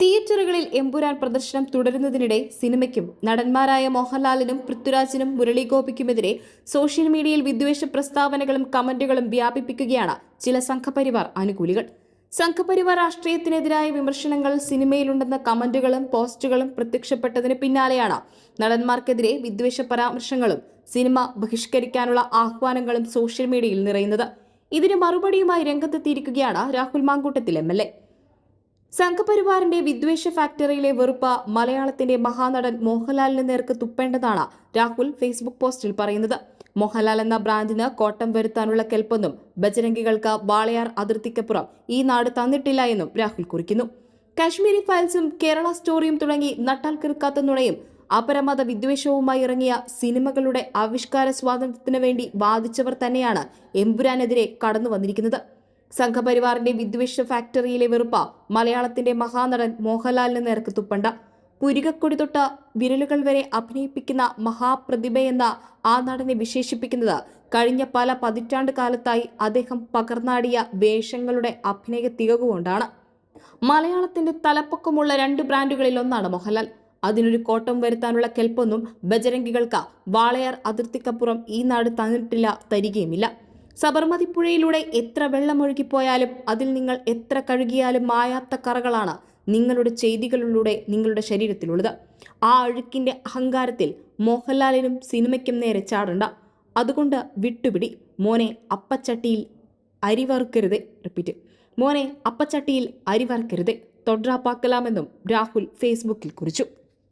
തിയേറ്ററുകളിൽ എമ്പുരാൻ പ്രദർശനം തുടരുന്നതിനിടെ സിനിമയ്ക്കും നടന്മാരായ മോഹൻലാലിനും പൃഥ്വിരാജിനും മുരളീഗോപിക്കുമെതിരെ സോഷ്യൽ മീഡിയയിൽ വിദ്വേഷ പ്രസ്താവനകളും കമന്റുകളും വ്യാപിപ്പിക്കുകയാണ് ചില സംഘപരിവാർ അനുകൂലികൾ സംഘപരിവാർ രാഷ്ട്രീയത്തിനെതിരായ വിമർശനങ്ങൾ സിനിമയിലുണ്ടെന്ന കമന്റുകളും പോസ്റ്റുകളും പ്രത്യക്ഷപ്പെട്ടതിന് പിന്നാലെയാണ് നടന്മാർക്കെതിരെ വിദ്വേഷ പരാമർശങ്ങളും സിനിമ ബഹിഷ്കരിക്കാനുള്ള ആഹ്വാനങ്ങളും സോഷ്യൽ മീഡിയയിൽ നിറയുന്നത്. ഇതിന് മറുപടിയുമായി രംഗത്തെത്തിയിരിക്കുകയാണ് രാഹുൽ മാങ്കൂട്ടത്തിൽ എ. സംഘപരിവാറിന്റെ വിദ്വേഷ ഫാക്ടറിയിലെ വെറുപ്പ് മലയാളത്തിന്റെ മഹാനടൻ മോഹൻലാലിന് നേർക്ക് തുപ്പേണ്ടതാണ്. രാഹുൽ ഫേസ്ബുക്ക് പോസ്റ്റിൽ പറയുന്നത്. മോഹൻലാൽ എന്ന ബ്രാൻഡിന് കോട്ടം വരുത്താനുള്ള കെൽപ്പൊന്നും ബജരംഗികൾക്ക് വാളയാർ അതിർത്തിക്കപ്പുറം ഈ നാട് തന്നിട്ടില്ല എന്നും രാഹുൽ കുറിക്കുന്നു. കാശ്മീരി ഫയൽസും കേരള സ്റ്റോറിയും തുടങ്ങി നട്ടാൽ കിറുക്കാത്ത നുണയും അപരമത വിദ്വേഷവുമായി ഇറങ്ങിയ സിനിമകളുടെ ആവിഷ്കാര സ്വാതന്ത്ര്യത്തിനു വേണ്ടി വാദിച്ചവർ തന്നെയാണ് എമ്പുരാനെതിരെ കടന്നു വന്നിരിക്കുന്നത് സംഘപരിവാറിന്റെ വിദ്വേഷ ഫാക്ടറിയിലെ വെറുപ്പ മലയാളത്തിന്റെ മഹാനടൻ മോഹൻലാലിന് നേർക്ക് തുപ്പണ്ട. പുരികക്കൊടി തൊട്ട് വിരലുകൾ വരെ അഭിനയിപ്പിക്കുന്ന മഹാപ്രതിഭയെന്ന ആ നടനെ വിശേഷിപ്പിക്കുന്നത് കഴിഞ്ഞ പല പതിറ്റാണ്ട് കാലത്തായി അദ്ദേഹം പകർന്നാടിയ വേഷങ്ങളുടെ അഭിനയ തികവുകൊണ്ടാണ് മലയാളത്തിന്റെ തലപ്പൊക്കമുള്ള രണ്ട് ബ്രാൻഡുകളിൽ ഒന്നാണ് മോഹൻലാൽ. അതിനൊരു കോട്ടം വരുത്താനുള്ള കെൽപ്പൊന്നും ബജരംഗികൾക്ക് വാളയാർ അതിർത്തിക്കപ്പുറം ഈ നാട് തന്നിട്ടില്ല തരികയുമില്ല. സബർമതി പുഴയിലൂടെ എത്ര വെള്ളമൊഴുകിപ്പോയാലും അതിൽ നിങ്ങൾ എത്ര കഴുകിയാലും മായാത്ത കറകളാണ് നിങ്ങളുടെ ചെയ്തികളിലൂടെ നിങ്ങളുടെ ശരീരത്തിലുള്ളത്. ആ അഴുക്കിന്റെ അഹങ്കാരത്തിൽ മോഹൻലാലിനും സിനിമയ്ക്കും നേരെ ചാടണ്ട. അതുകൊണ്ട് വിട്ടുപിടി. മോനെ അപ്പച്ചട്ടിയിൽ അരി വറുക്കരുത് റിപ്പീറ്റ്. മോനെ അപ്പച്ചട്ടിയിൽ അരി വറുക്കരുത് തൊഡ്രാപ്പാക്കലാമെന്നും രാഹുൽ ഫേസ്ബുക്കിൽ കുറിച്ചു.